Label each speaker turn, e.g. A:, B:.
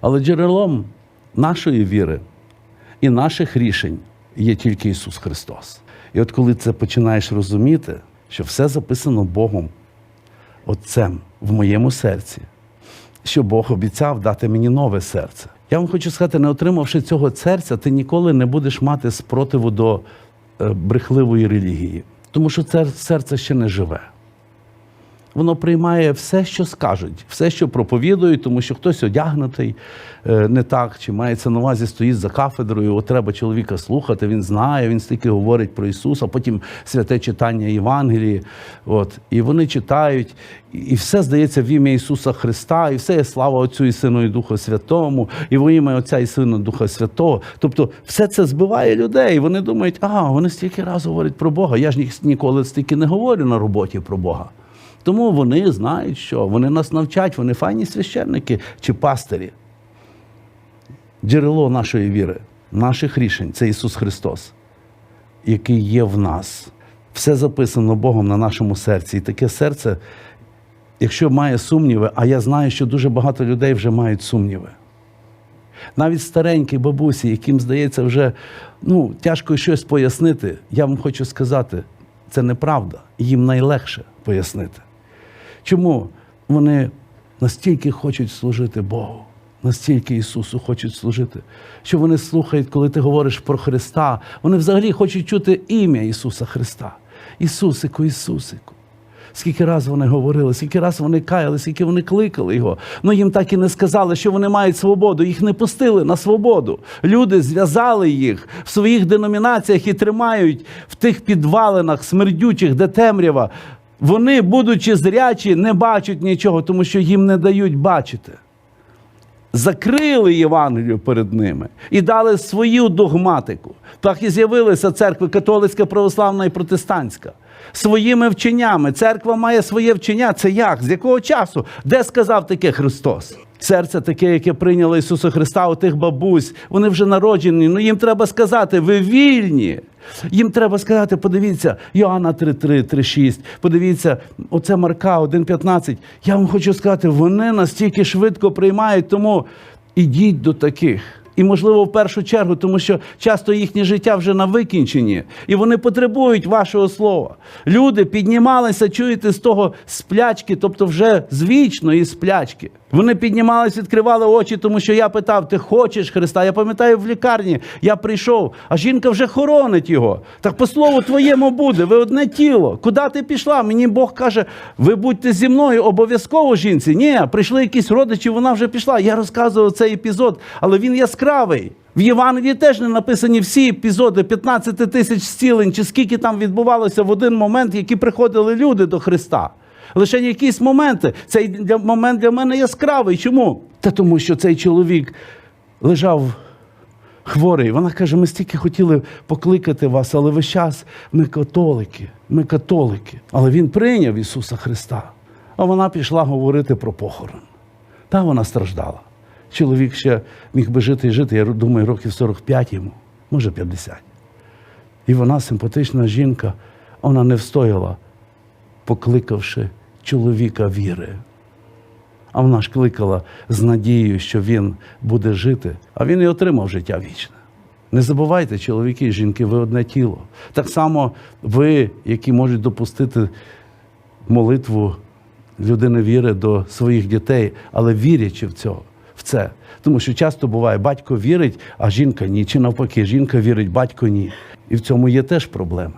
A: Але джерелом нашої віри і наших рішень є тільки Ісус Христос. І от коли це починаєш розуміти, що все записано Богом, Отцем в моєму серці, що Бог обіцяв дати мені нове серце. Я вам хочу сказати, не отримавши цього серця, ти ніколи не будеш мати спротиву до е, брехливої релігії, тому що це серце ще не живе. Воно приймає все, що скажуть, все, що проповідують, тому що хтось одягнутий е, не так, чи мається на увазі стоїть за кафедрою, от треба чоловіка слухати, він знає, він стільки говорить про Ісуса, потім святе читання Євангелії. От, і вони читають, і- все здається в ім'я Ісуса Христа, і все є слава Отцю і Сину і Духу Святому, і во ім'я Отця і Сина Духа Святого. Тобто все це збиває людей. Вони думають, ага, вони стільки разів говорять про Бога. Я ж ні- ніколи стільки не говорю на роботі про Бога. Тому вони знають, що вони нас навчать, вони файні священники чи пастирі. Джерело нашої віри, наших рішень це Ісус Христос, який є в нас. Все записано Богом на нашому серці. І таке серце, якщо має сумніви, а я знаю, що дуже багато людей вже мають сумніви. Навіть старенькі бабусі, яким здається, вже ну, тяжко щось пояснити, я вам хочу сказати, це неправда. Їм найлегше пояснити. Чому вони настільки хочуть служити Богу, настільки Ісусу хочуть служити, що вони слухають, коли ти говориш про Христа, вони взагалі хочуть чути ім'я Ісуса Христа. Ісусику, Ісусику. Скільки раз вони говорили, скільки раз вони каяли, скільки вони кликали його. Ну їм так і не сказали, що вони мають свободу. Їх не пустили на свободу. Люди зв'язали їх в своїх деномінаціях і тримають в тих підвалинах смердючих, де темрява. Вони, будучи зрячі, не бачать нічого, тому що їм не дають бачити. Закрили Євангелію перед ними і дали свою догматику. Так і з'явилися церкви католицька, православна і протестантська. Своїми вченнями. Церква має своє вчення. Це як? З якого часу? Де сказав таке Христос? Серце таке, яке прийняло Ісуса Христа, у тих бабусь, вони вже народжені. Ну їм треба сказати, ви вільні. Їм треба сказати, подивіться, Йоанна 3.3, 3.6, подивіться, оце Марка 1.15. Я вам хочу сказати, вони настільки швидко приймають, тому ідіть до таких. І, можливо, в першу чергу, тому що часто їхнє життя вже на викінченні, і вони потребують вашого слова. Люди піднімалися, чуєте, з того сплячки, тобто вже з вічної сплячки. Вони піднімалися, відкривали очі, тому що я питав: ти хочеш Христа? Я пам'ятаю, в лікарні я прийшов, а жінка вже хоронить його. Так по слову твоєму буде, ви одне тіло. Куди ти пішла? Мені Бог каже, ви будьте зі мною обов'язково жінці. Ні, прийшли якісь родичі, вона вже пішла. Я розказував цей епізод, але він яскравий. В Євангелії теж не написані всі епізоди 15 тисяч зцілень, чи скільки там відбувалося в один момент, які приходили люди до Христа. Лише якісь моменти. Цей момент для мене яскравий. Чому? Та тому, що цей чоловік лежав хворий. Вона каже: ми стільки хотіли покликати вас, але весь час ми католики, ми католики. Але він прийняв Ісуса Христа. А вона пішла говорити про похорон. Та вона страждала. Чоловік ще міг би жити і жити, я думаю, років 45 йому, може 50. І вона симпатична жінка, вона не встояла, покликавши чоловіка віри. А вона ж кликала з надією, що він буде жити, а він і отримав життя вічне. Не забувайте, чоловіки і жінки, ви одне тіло. Так само ви, які можуть допустити молитву людини віри до своїх дітей, але вірячи в цього, це. Тому що часто буває, батько вірить, а жінка ні. Чи навпаки, жінка вірить, батько ні. І в цьому є теж проблеми.